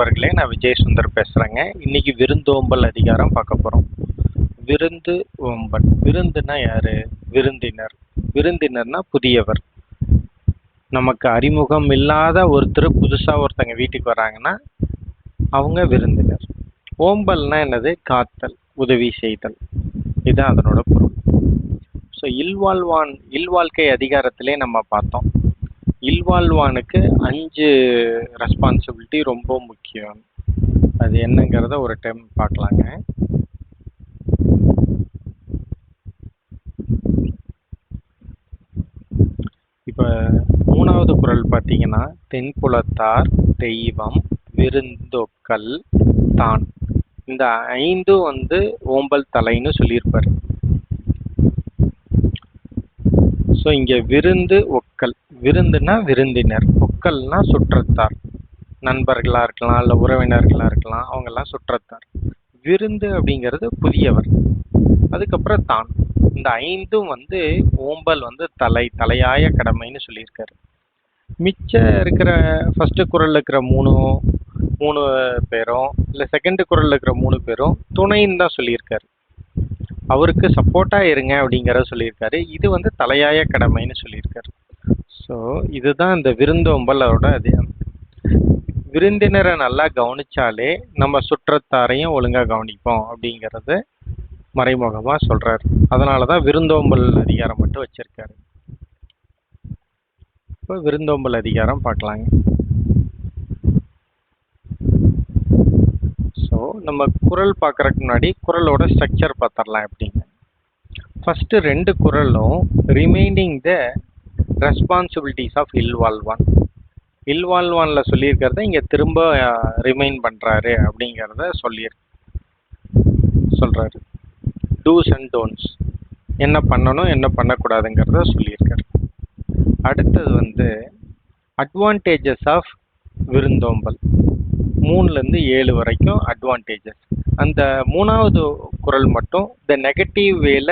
நண்பர்களே நான் விஜய் சுந்தர் பேசுகிறேங்க இன்றைக்கி விருந்தோம்பல் அதிகாரம் பார்க்க போகிறோம் விருந்து ஓம்பல். விருந்துனா யார்? விருந்தினர். விருந்தினர்னா புதியவர். நமக்கு அறிமுகம் இல்லாத ஒருத்தர் புதுசாக ஒருத்தங்க வீட்டுக்கு வராங்கன்னா அவங்க விருந்தினர். ஓம்பல்னா என்னது? காத்தல் உதவி செய்தல். இதுதான் அதனோட பொருள். ஸோ இல்வாழ்வான் இல்வாழ்க்கை அதிகாரத்திலே நம்ம பார்த்தோம். இல்வாழ்வானுக்கு அஞ்சு ரெஸ்பான்சிபிலிட்டி ரொம்ப முக்கியம். அது என்னங்கிறத ஒரு டைம் பார்க்கலாங்க. இப்போ மூணாவது குறள் பார்த்தீங்கன்னா தென்புலத்தார் தெய்வம் விருந்தொக்கல் தான். இந்த ஐந்தும் வந்து ஓம்பல் தலைன்னு சொல்லியிருப்பார். ஸோ இங்கே விருந்து ஒக்கல். விருந்துனா விருந்தினர். ஒக்கல்னா சுற்றத்தார். நண்பர்களாக இருக்கலாம் இல்லை உறவினர்களாக இருக்கலாம் அவங்கெல்லாம் சுற்றத்தார். விருந்து அப்படிங்கிறது புதியவர். அதுக்கப்புறம் தான். இந்த ஐந்தும் வந்து ஓம்பல் வந்து தலை தலையாய கடமைன்னு சொல்லியிருக்காரு. மிச்சம் இருக்கிற ஃபஸ்ட்டு குரலில் இருக்கிற மூணு மூணு பேரும் இல்லை செகண்டு குரலில் இருக்கிற மூணு பேரும் துணைன்னு தான் சொல்லியிருக்காரு. அவருக்கு சப்போர்ட்டாக இருங்க அப்படிங்கிறத சொல்லியிருக்காரு. இது வந்து தலையாய கடமைன்னு சொல்லியிருக்காரு. ஸோ இதுதான் இந்த விருந்தோம்பலோட அது விருந்தினரை நல்லா கவனிச்சாலே நம்ம சுற்றத்தாரையும் ஒழுங்காக கவனிப்போம் அப்படிங்கிறத மறைமுகமாக சொல்கிறார் அதனால தான் விருந்தோம்பல் அதிகாரம் மட்டும் வச்சுருக்காரு. இப்போ விருந்தோம்பல் அதிகாரம் பார்க்கலாங்க. ஸோ நம்ம குரல் பார்க்குறதுக்கு முன்னாடி குரலோட ஸ்ட்ரக்சர் பார்த்துடலாம் எப்படிங்க ஃபஸ்ட்டு ரெண்டு குரலும் ரிமைனிங் த ரெஸ்பான்சிபிலிட்டிஸ் ஆஃப் இல்வால்வான் இல்வால்வானில் சொல்லியிருக்கிறத இங்கே திரும்ப ரிமைண்ட் பண்ணுறாரு அப்படிங்கிறத சொல்லியிரு சொல்கிறாரு டூஸ் அண்ட் டோன்ஸ் என்ன பண்ணணும் என்ன பண்ணக்கூடாதுங்கிறத சொல்லியிருக்காரு. அடுத்தது வந்து அட்வான்டேஜஸ் ஆஃப் விருந்தோம்பல். மூணுலேருந்து ஏழு வரைக்கும் அட்வான்டேஜஸ் அந்த மூணாவது குரல் மட்டும் த நெகட்டிவ் வேல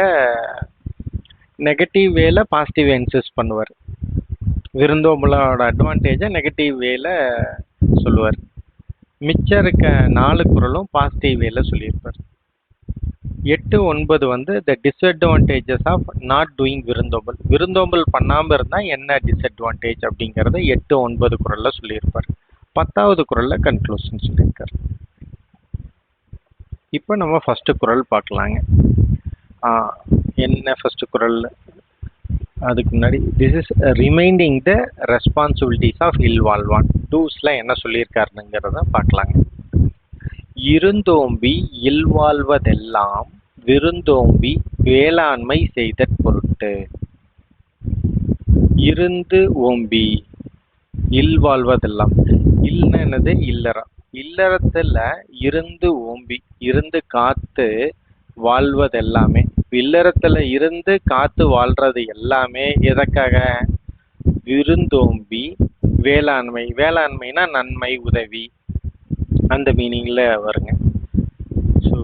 நெகட்டிவ் வேல பாசிட்டிவ் இன்சிஸ்ட் பண்ணுவார். விருந்தோம்பலோட அட்வான்டேஜை நெகட்டிவ் வேல சொல்லுவார். மிச்சம் இருக்க நாலு குரலும் பாசிட்டிவ் வேல சொல்லியிருப்பார். எட்டு ஒன்பது வந்து the disadvantages of not doing விருந்தோம்பல். விருந்தோம்பல் பண்ணாமல் இருந்தால் என்ன டிஸ்அட்வான்டேஜ் அப்படிங்கிறத எட்டு ஒன்பது குரலில் சொல்லியிருப்பார். பத்தாவது குரலில் கன்க்ளூஷன் சொல்லியிருக்கார். இப்போ நம்ம ஃபஸ்ட்டு குரல் பார்க்கலாங்க. என்ன ஃபஸ்ட்டு குரல்? அதுக்கு முன்னாடி this is reminding the responsibilities of இல்வால்வான் டூஸில் என்ன சொல்லியிருக்காருங்கிறத பார்க்கலாங்க. இருந்தோம்பி இல்வாழ்வதெல்லாம் விருந்தோம்பி வேளாண்மை செய்த பொருட்டு. இருந்து ஓம்பி இல்வாழ்வதெல்லாம் இல்லைன்னா என்னது? இல்லறம். இல்லறத்துல இருந்து ஓம்பி இருந்து காத்து வாழ்வது எல்லாமே இல்லறத்துல இருந்து காத்து வாழ்றது எல்லாமே எதற்காக? விருந்தோம்பி வேளாண்மை. வேளாண்மைனா நன்மை உதவி. அந்த மீனிங்கில் வருங்க. ஸோ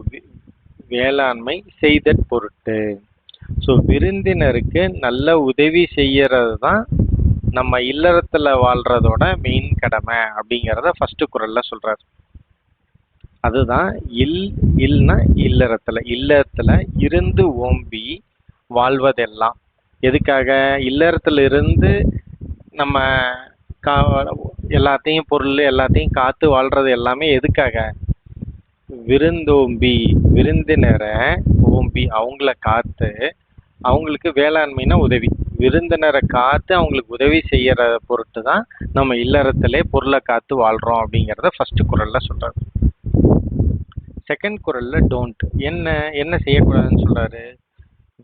வேளாண்மை செய்தற் பொருட்டு. ஸோ விருந்தினருக்கு நல்ல உதவி செய்யறது தான் நம்ம இல்லறத்தில் வாழ்கிறதோட மெயின் கடமை அப்படிங்கிறத ஃபஸ்ட்டு குரலில் சொல்கிறார் அதுதான் இல் இல்னா இல்லறத்தில் இல்லறத்தில் இருந்து ஓம்பி வாழ்வதெல்லாம். எதுக்காக? இல்லறத்துல இருந்து நம்ம கா எல்லாத்தையும் பொருள் எல்லாத்தையும் காத்து வாழ்கிறது எல்லாமே எதுக்காக? விருந்தோம்பி விருந்தினரை ஓம்பி அவங்கள காத்து அவங்களுக்கு வேளாண்மைனா உதவி. விருந்தினரை காத்து அவங்களுக்கு உதவி செய்யற பொருட்டு தான் நம்ம இல்லறத்திலே பொருளை காத்து வாழ்கிறோம் அப்படிங்கிறத ஃபர்ஸ்ட் குரல்ல சொல்றாரு. செகண்ட் குரலில் டோன்ட் என்ன என்ன செய்யக்கூடாதுன்னு சொல்றாரு?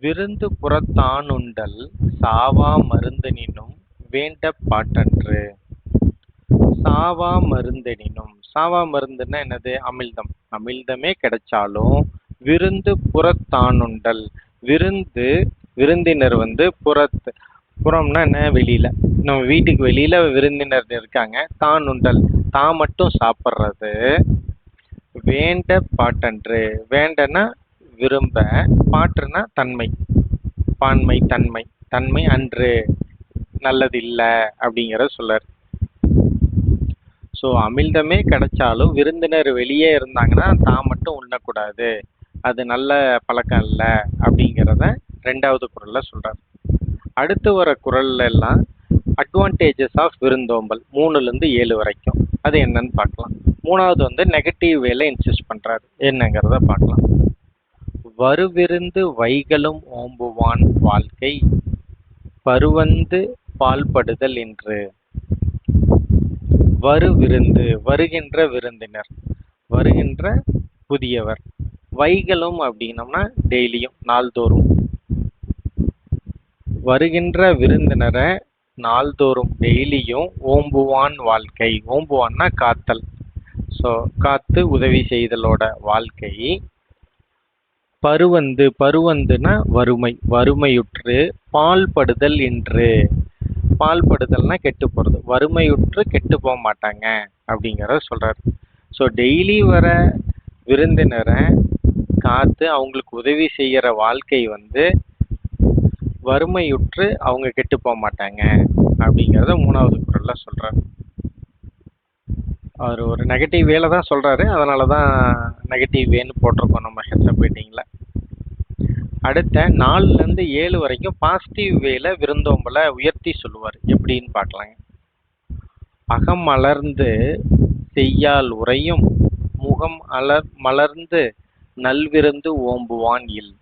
விருந்து புறத்தானுண்டல் சாவா மருந்தனினும் வேண்ட பாட்டன்று. சாவா மருந்தெனினும் சாவா மருந்துன்னா என்னது? அமிழ்தம். அமிழ்தமே கிடைச்சாலும் விருந்து புறத்தானுண்டல் விருந்து விருந்தினர் வந்து புறத்து புறம்னா என்ன? வெளியில. நம்ம வீட்டுக்கு வெளியில விருந்தினர் இருக்காங்க. தான் உண்டல் தான் மட்டும் சாப்பிட்றது. வேண்ட பாட்டன்று. வேண்டனா விரும்ப. பாட்டுனா தன்மை. பான்மை தன்மை. தன்மை அன்று. நல்லது இல்லை அப்படிங்கிறத சொல்லார் ஸோ அமிழ்தமே கிடைச்சாலும் விருந்தினர் வெளியே இருந்தாங்கன்னா தான் மட்டும் உண்ணக்கூடாது. அது நல்ல பழக்கம் இல்லை அப்படிங்கிறத ரெண்டாவது குரலில் சொல்கிறார் அடுத்து வர குரல்ல எல்லாம் அட்வான்டேஜஸ் ஆஃப் விருந்தோம்பல் மூணுலேருந்து ஏழு வரைக்கும். அது என்னன்னு பார்க்கலாம். மூணாவது வந்து நெகட்டிவ் வேல இன்சிஸ்ட் பண்ணுறாரு என்னங்கிறத பார்க்கலாம். வருவிருந்து வைகளும் ஓம்புவான் வாழ்க்கை பருவந்து பால்படுதல் என்று வரு விருந்து வருகின்ற விருந்தினர் வருகின்ற புதியவர். வைகளும் அப்படின்னம்னா டெய்லியும் நாள்தோறும். வருகின்ற விருந்தினரை நாள்தோறும் டெய்லியும் ஓம்புவான் வாழ்க்கை. ஓம்புவான்னா காத்தல். ஸோ காத்து உதவி செய்தலோட வாழ்க்கை. பருவந்து பருவந்துனா வறுமை. வறுமையுற்று பால்படுதல் என்று பால்படுதல்னா கெட்டு போகிறது வறுமையுற்று கெட்டு போக மாட்டாங்க அப்படிங்கிறத சொல்கிறார் ஸோ டெய்லி வர விருந்தினரை காத்து அவங்களுக்கு உதவி செய்கிற வாழ்க்கை வந்து வறுமையுற்று அவங்க கெட்டு போக மாட்டாங்க அப்படிங்கிறத மூணாவது குரலில் சொல்கிறார் அவர் ஒரு நெகட்டிவ் வேல தான் சொல்கிறாரு அதனால தான் நெகட்டிவ் வேன்னு போட்டிருக்கோம் நம்ம ஹெச்அப் மீட்டிங்கில் அடுத்த நாலுலேருந்து ஏழு வரைக்கும் பாசிட்டிவ் வேல விருந்தோம்பலை உயர்த்தி சொல்லுவார். எப்படின்னு பார்க்கலாங்க. அகம் மலர்ந்து செய்யால் உறையும். முகம் அலர் மலர்ந்து நல்விருந்து ஓம்புவான் இல்.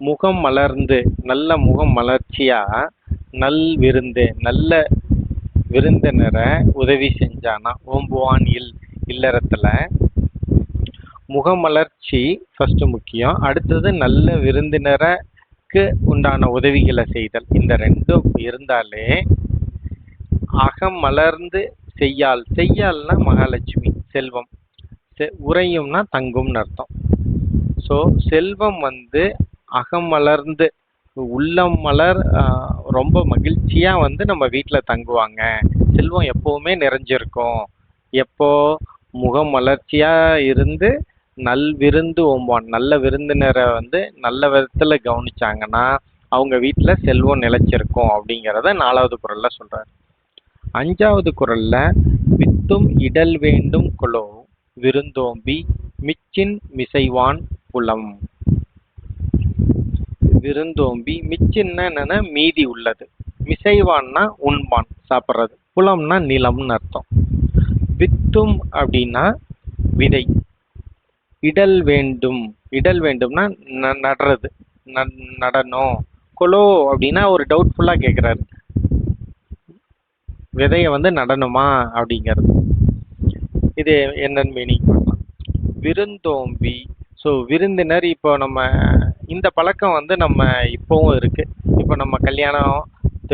முகம் மலர்ந்து நல்ல முகம் மலர்ச்சியாக நல் விருந்து நல்ல விருந்தினரை உதவி செஞ்சானா? ஓம்புவான் இல் இல்லறத்தில். முகமலர்ச்சி ஃபஸ்ட்டு முக்கியம். அடுத்தது நல்ல விருந்தினருக்கு உண்டான உதவிகளை செய்தல். இந்த ரெண்டும் இருந்தாலே அகம் மலர்ந்து செய்யால் செய்யால்னா மகாலட்சுமி செல்வம். செ- உறையும்னா தங்கும்னு அர்த்தம். ஸோ செல்வம் வந்து அகம் மலர்ந்து உள்ளம் மலர் ரொம்ப மகிழ்ச்சியா வந்து நம்ம வீட்டில் தங்குவாங்க. செல்வம் எப்போவுமே நிறைஞ்சிருக்கும். எப்போ முகம் மலர்ச்சியாக இருந்து நல் விருந்து ஓம்புவான் நல்ல விருந்தினரை வந்து நல்ல விதத்தில் கவனிச்சாங்கன்னா அவங்க வீட்டில் செல்வம் நிலைச்சிருக்கும் அப்படிங்கிறத நாலாவது குரலில் சொல்கிறார் அஞ்சாவது குரலில் வித்தும் இடல் வேண்டும் குலோ விருந்தோம்பி மிச்சின் மிசைவான் புலம். விருந்தோம்பி மிச்சின்னா என்னன்னா மீதி உள்ளது. மிசைவான்னா உண்பான் சாப்பிட்றது. புலம்னா நிலம்னு அர்த்தம். வித்தும் அப்படின்னா விதை. இடல் வேண்டும். இடல் வேண்டும்னா ந- நடுறது. ந- நடணும் கொலோ அப்படின்னா ஒரு டவுட்ஃபுல்லாக கேட்குறாரு விதையை வந்து நடணுமா அப்படிங்கிறது. இது என்னன்னு மீனிங் பார்க்கலாம். விருந்தோம்பி. ஸோ விருந்தினர் இப்போ நம்ம இந்த பழக்கம் வந்து நம்ம இப்போவும் இருக்குது இப்போ நம்ம கல்யாணம்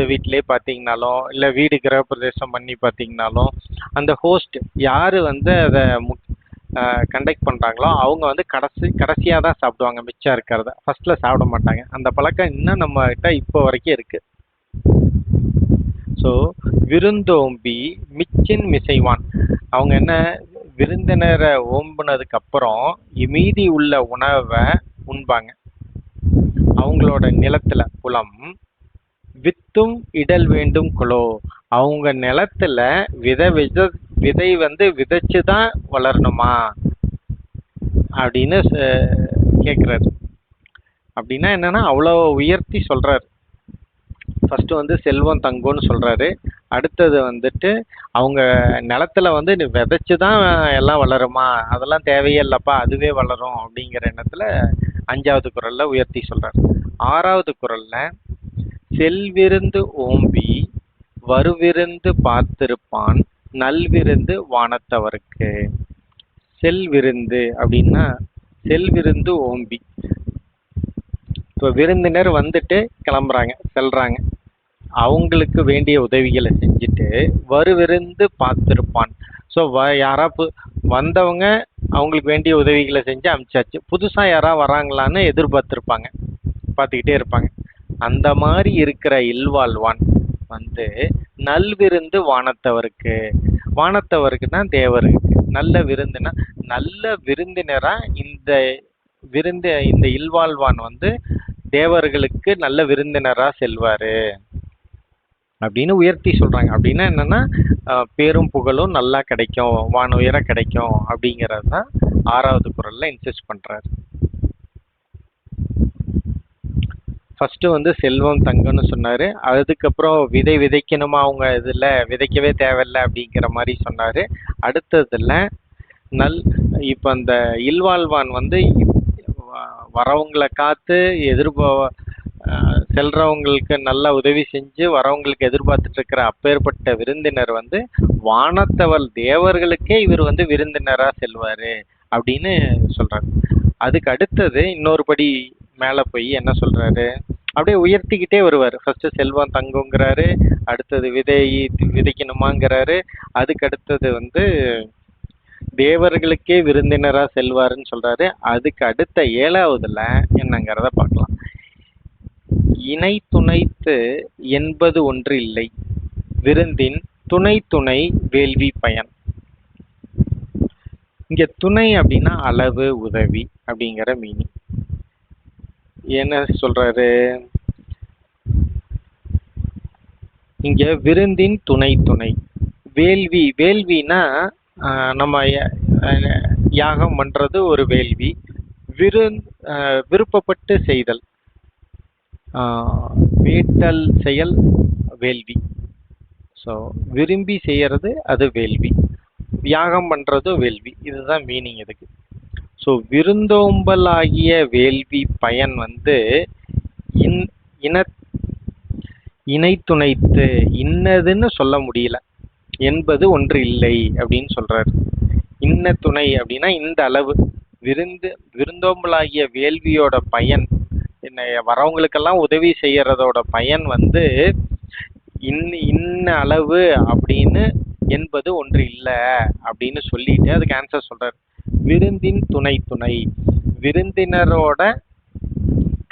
வீட்டிலே பார்த்தீங்கனாலும் இல்லை வீடு கிரகப்பிரவேசம் பண்ணி பார்த்தீங்கனாலும் அந்த ஹோஸ்ட் யார் வந்து அதை கண்டக்ட் பண்ணுறாங்களோ அவங்க வந்து கடைசி கடைசியாக தான் சாப்பிடுவாங்க மிச்சம் இருக்கிறத. ஃபர்ஸ்ட்டில் சாப்பிட மாட்டாங்க. அந்த பழக்கம் இன்னும் நம்மகிட்ட இப்போ வரைக்கும் இருக்குது ஸோ விருந்தோம்பி மிச்சின் மிசைவான். அவங்க என்ன விருந்தினரை ஓம்புனதுக்கப்புறம் மீதி உள்ள உணவை உண்பாங்க. அவங்களோட நிலத்துல புலம் வித்தும் இடல் வேண்டும் குலோ. அவங்க நிலத்துல விதை வித விதை வந்து விதைச்சு தான் வளரணுமா? அப்படின்னு ச- அப்படின்னா என்னன்னா அவ்வளோ உயர்த்தி சொல்றாரு. ஃபஸ்ட்டு வந்து செல்வம் தங்கம்னு சொல்கிறாரு அடுத்தது வந்துட்டு அவங்க நிலத்துல வந்து விதைச்சு தான் எல்லாம் வளருமா? அதெல்லாம் தேவையே இல்லைப்பா அதுவே வளரும் அப்படிங்கிற எண்ணத்தில் அஞ்சாவது குரல்ல உயர்த்தி சொல்றாரு. ஆறாவது குரல்ல செல்விருந்து ஓம்பி வருவிருந்து பார்த்திருப்பான் நல்விருந்து வானத்தவருக்கு. செல்விருந்து அப்படின்னா செல்விருந்து ஓம்பி. இப்போ விருந்தினர் வந்துட்டு கிளம்புறாங்க செல்றாங்க. அவங்களுக்கு வேண்டிய உதவிகளை செஞ்சுட்டு வருவிருந்து பார்த்திருப்பான். ஸோ வ யாராவது வந்தவங்க அவங்களுக்கு வேண்டிய உதவிகளை செஞ்சு அமிச்சாச்சு. புதுசாக யாரா வராங்களான்னு எதிர்பார்த்துருப்பாங்க. பார்த்துக்கிட்டே இருப்பாங்க. அந்த மாதிரி இருக்கிற இல்வாழ்வான் வந்து நல்விருந்து வானத்தவருக்கு வானத்தவருக்குன்னா தேவருக்கு. நல்ல விருந்துனா நல்ல விருந்தினராக இந்த விருந்து இந்த இல்வாழ்வான் வந்து தேவர்களுக்கு நல்ல விருந்தினராக செல்வார். அப்படின்னு உயர்த்தி சொல்கிறாங்க அப்படின்னா என்னென்னா பேரும் புகழும் நல்லா கிடைக்கும் வான உயர கிடைக்கும் அப்படிங்கிறது தான் ஆறாவது குரலில் இன்சிஸ்ட் பண்ணுறாரு ஃபஸ்ட்டு வந்து செல்வம் தங்கம்னு சொன்னார். அதுக்கப்புறம் விதை விதைக்கணுமா அவங்க இதில்? விதைக்கவே தேவையில்ல அப்படிங்கிற மாதிரி சொன்னார். அடுத்ததில் நல் இப்போ அந்த இல்வாழ்வான் வந்து வரவங்களை காத்து எதிர்ப செல்றவங்களுக்கு நல்ல உதவி செஞ்சு வரவங்களுக்கு எதிர்பார்த்துட்டு இருக்கிற அப்பேற்பட்ட விருந்தினர் வந்து வானத்தவள் தேவர்களுக்கே இவர் வந்து விருந்தினராக செல்வாரு அப்படின்னு சொல்றாரு அதுக்கு அடுத்தது இன்னொரு படி மேலே போய் என்ன சொல்றாரு? அப்படியே உயர்த்திக்கிட்டே வருவார். ஃபர்ஸ்ட் செல்வம் தங்குங்கிறாரு அடுத்தது விதை விதைக்கணுமாங்கிறாரு அதுக்கு அடுத்தது வந்து தேவர்களுக்கே விருந்தினராக செல்வாருன்னு சொல்றாரு. அதுக்கு அடுத்த ஏழாவதுல என்னங்கிறத பார்க்கலாம். இணை துணைத்து என்பது ஒன்று இல்லை விருந்தின் துணை துணை வேள்வி பயன். இங்க துணை அப்படின்னா அளவு உதவி அப்படிங்கிற மீனிங் என்ன சொல்றாரு? இங்க விருந்தின் துணை துணை. வேள்வி வேள்வினா நம்ம யாகம் பண்றது ஒரு வேள்வி. விரு விருப்பப்பட்டு செய்தல். வேட்டல் செயல் வேள்வி. ஸோ விரும்பி செய்கிறது அது வேள்வி. தியாகம் பண்ணுறதும் வேள்வி. இதுதான் மீனிங் இதுக்கு. ஸோ விருந்தோம்பல் ஆகிய வேள்வி பயன் வந்து இன் இன இணை துணைத்து இன்னதுன்னு சொல்ல முடியல. என்பது ஒன்று இல்லை அப்படின்னு சொல்கிறார் இன்ன துணை அப்படின்னா இந்த அளவு. விருந்து விருந்தோம்பலாகிய வேள்வியோட பயன் என்ன வரவங்களுக்கெல்லாம் உதவி செய்யறதோட பயன் வந்து இன் இன்ன அளவு அப்படின்னு என்பது ஒன்று இல்லை அப்படின்னு சொல்லிட்டு அதுக்கு ஆன்சர் சொல்றாரு. விருந்தின் துணை துணை. விருந்தினரோட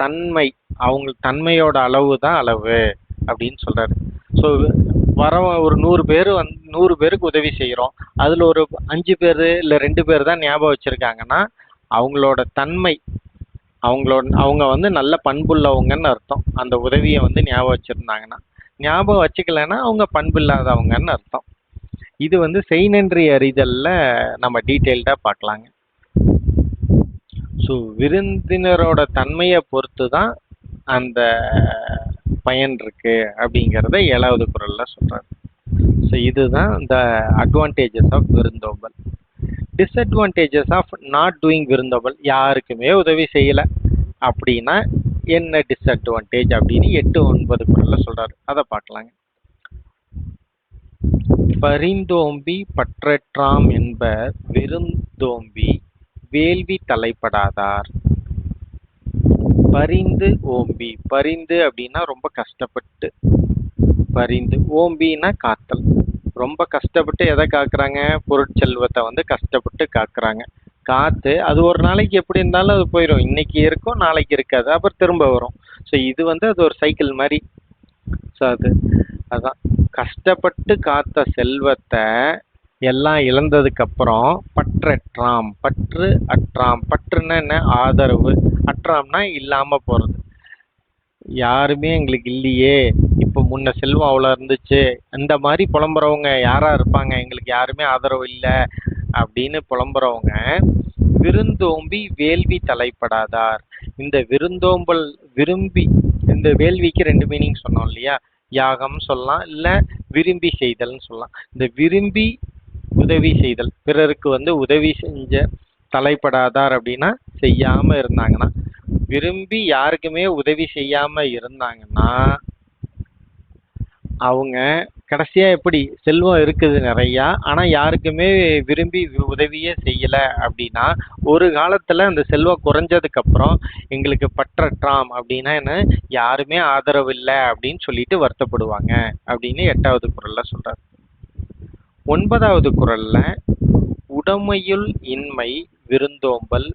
தன்மை அவங்க தன்மையோட அளவு தான் அளவு அப்படின்னு சொல்றாரு. ஸோ வர ஒரு நூறு பேர் வந்து நூறு பேருக்கு உதவி செய்கிறோம் அதில் ஒரு அஞ்சு பேர் இல்லை ரெண்டு பேர் தான் ஞாபகம் வச்சுருக்காங்கன்னா அவங்களோட தன்மை அவங்களோட அவங்க வந்து நல்ல பண்புள்ளவங்கன்னு அர்த்தம். அந்த உதவியை வந்து ஞாபகம் வச்சுருந்தாங்கன்னா ஞாபகம் வச்சுக்கலைன்னா அவங்க பண்பு இல்லாதவங்கன்னு அர்த்தம். இது வந்து செய்நன்றி அறிதலில் நம்ம டீட்டெயில்டாக பார்க்கலாங்க ஸோ விருந்தினரோட தன்மையை பொறுத்து தான் அந்த பயன் இருக்கு அப்படிங்கிறத ஏழாவது குரலில் சொல்கிறாங்க ஸோ இதுதான் இந்த அட்வான்டேஜஸ் ஆஃப் விருந்தோம்பல். டிஸ்அட்வான்டேஜஸ் ஆஃப் நாட் டூயிங் விருந்தவள் யாருக்குமே உதவி செய்யலை அப்படின்னா என்ன டிஸ்அட்வான்டேஜ் அப்படின்னு எட்டு ஒன்பது குரலில் சொல்கிறார் அதை பார்க்கலாங்க. பரிந்தோம்பி பற்றற்றாம் என்பர் விருந்தோம்பி வேள்வி தலைப்படாதார். பரிந்து ஓம்பி பரிந்து அப்படின்னா ரொம்ப கஷ்டப்பட்டு பரிந்து ஓம்பின்னா காத்தல். ரொம்ப கஷ்டப்பட்டு எதை காக்குறாங்க? பொருட்செல்வத்தை வந்து கஷ்டப்பட்டு காக்குறாங்க. காத்து அது ஒரு நாளைக்கு எப்படி இருந்தாலும் அது போயிடும் இன்னைக்கு இருக்கும் நாளைக்கு இருக்காது. அப்புறம் திரும்ப வரும். ஸோ இது வந்து அது ஒரு சைக்கிள் மாதிரி. ஸோ அது அதுதான் கஷ்டப்பட்டு காத்த செல்வத்தை எல்லாம் இழந்ததுக்கப்புறம் பற்றற்றாம் பற்று அற்றாம். பற்றுன்னா என்ன? ஆதரவு. அற்றாம்னா இல்லாமல் போகிறது யாருமே எங்களுக்கு இல்லையே. முன்ன செல்வம் அவ்வளோ இருந்துச்சு. இந்த மாதிரி புலம்புறவங்க யாராக இருப்பாங்க? எங்களுக்கு யாருமே ஆதரவு இல்லை அப்படின்னு புலம்புறவங்க விருந்தோம்பி வேள்வி தலைப்படாதார். இந்த விருந்தோம்பல் விரும்பி இந்த வேள்விக்கு ரெண்டு மீனிங் சொன்னோம் இல்லையா? யாகம் சொல்லலாம் இல்லை விரும்பி செய்தல்னு சொல்லலாம். இந்த விரும்பி உதவி செய்தல் பிறருக்கு வந்து உதவி செஞ்ச தலைப்படாதார் அப்படின்னா செய்யாமல் இருந்தாங்கன்னா விரும்பி யாருக்குமே உதவி செய்யாமல் இருந்தாங்கன்னா அவங்க கடைசியா எப்படி செல்வம் இருக்குது நிறையா ஆனா யாருக்குமே விரும்பி உதவியே செய்யல அப்படின்னா ஒரு காலத்துல அந்த செல்வம் குறைஞ்சதுக்கு அப்புறம் எங்களுக்கு பற்றற்றாம் அப்படின்னா என்ன? யாருமே ஆதரவு இல்லை அப்படின்னு சொல்லிட்டு வருத்தப்படுவாங்க அப்படின்னு எட்டாவது குரல்ல சொல்கிறார் ஒன்பதாவது குரல்ல உடமையுள் இன்மை விருந்தோம்பல்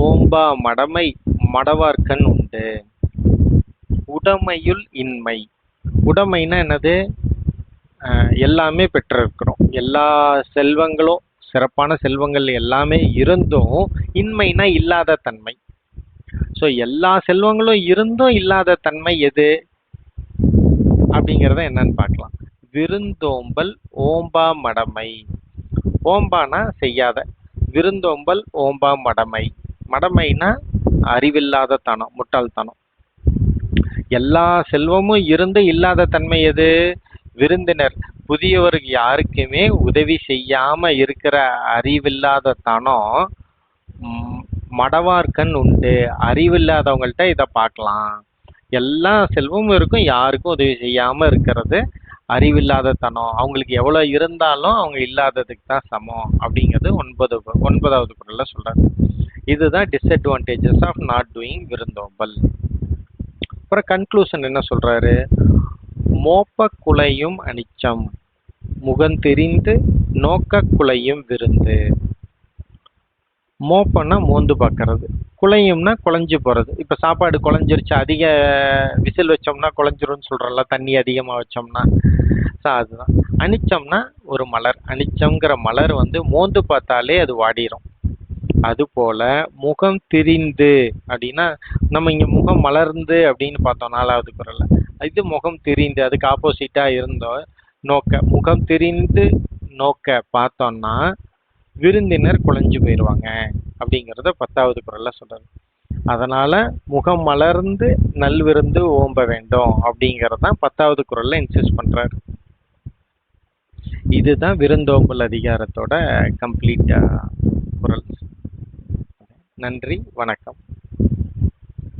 ஓம்பா மடமை மடவார்க்கண் உண்டு. உடமையுள் இன்மை உடைமைனா என்னது? எல்லாமே பெற்றிருக்கிறோம். எல்லா செல்வங்களும் சிறப்பான செல்வங்கள் எல்லாமே இருந்தும் இன்மைனா இல்லாத தன்மை. ஸோ எல்லா செல்வங்களும் இருந்தும் இல்லாத தன்மை எது? அப்படிங்கிறத என்னன்னு பார்க்கலாம். விருந்தோம்பல் ஓம்பா மடமை. ஓம்பானா செய்யாத. விருந்தோம்பல் ஓம்பா மடமை. மடமைனா அறிவில்லாத தனம் முட்டாள்தனம். எல்லா செல்வமும் இருந்து இல்லாத தன்மை எது? விருந்தினர். புதியவருக்கு யாருக்குமே உதவி செய்யாம இருக்கிற அறிவில்லாத தனம் மடவார்கண் உண்டு. அறிவில்லாதவங்கள்ட்ட இதை பார்க்கலாம். எல்லா செல்வமும் இருக்கும் யாருக்கும் உதவி செய்யாம இருக்கிறது அறிவில்லாத தனம். அவங்களுக்கு எவ்வளோ இருந்தாலும் அவங்க இல்லாததுக்கு தான் சமம் அப்படிங்கிறது ஒன்பது ஒன்பதாவது குரலில் சொல்றாரு. இதுதான் டிஸ்அட்வான்டேஜஸ் ஆஃப் நாட் டூயிங் விருந்தோம்பல். அப்புறம் கன்க்ளூஷன் என்ன சொல்றாரு? மோப்ப குலையும் அனிச்சம். முகந்தெரிந்து நோக்க குலையும் விருந்து. மோப்பன்னா மோந்து பார்க்கறது குலையும்னா குழஞ்சு போகிறது இப்போ சாப்பாடு குழஞ்சிருச்சு அதிக விசில் வச்சோம்னா குழஞ்சிரும்னு சொல்கிறோம்ல தண்ணி அதிகமாக வச்சோம்னா. ஸோ அதுதான். அனிச்சம்னா ஒரு மலர். அனிச்சம்ங்கிற மலர் வந்து மோந்து பார்த்தாலே அது வாடிரும். அதுபோல முகம் திரிந்து அப்படின்னா நம்ம இங்கே முகம் மலர்ந்து அப்படின்னு பார்த்தோம் நாலாவது குரலில். இது முகம் திரிந்து அதுக்கு ஆப்போசிட்டாக இருந்தோம். நோக்க முகம் திரிந்து நோக்க பார்த்தோம்னா விருந்தினர் குழஞ்சு போயிடுவாங்க அப்படிங்கிறத பத்தாவது குரலில் சொல்றாரு. அதனால் முகம் மலர்ந்து நல்விருந்து ஓம்ப வேண்டும் அப்படிங்கிறது தான் பத்தாவது குரலில் இன்சிஸ்ட் பண்ணுறாரு இதுதான் விருந்தோம்பல் அதிகாரத்தோட கம்ப்ளீட் குரல். நன்றி வணக்கம்.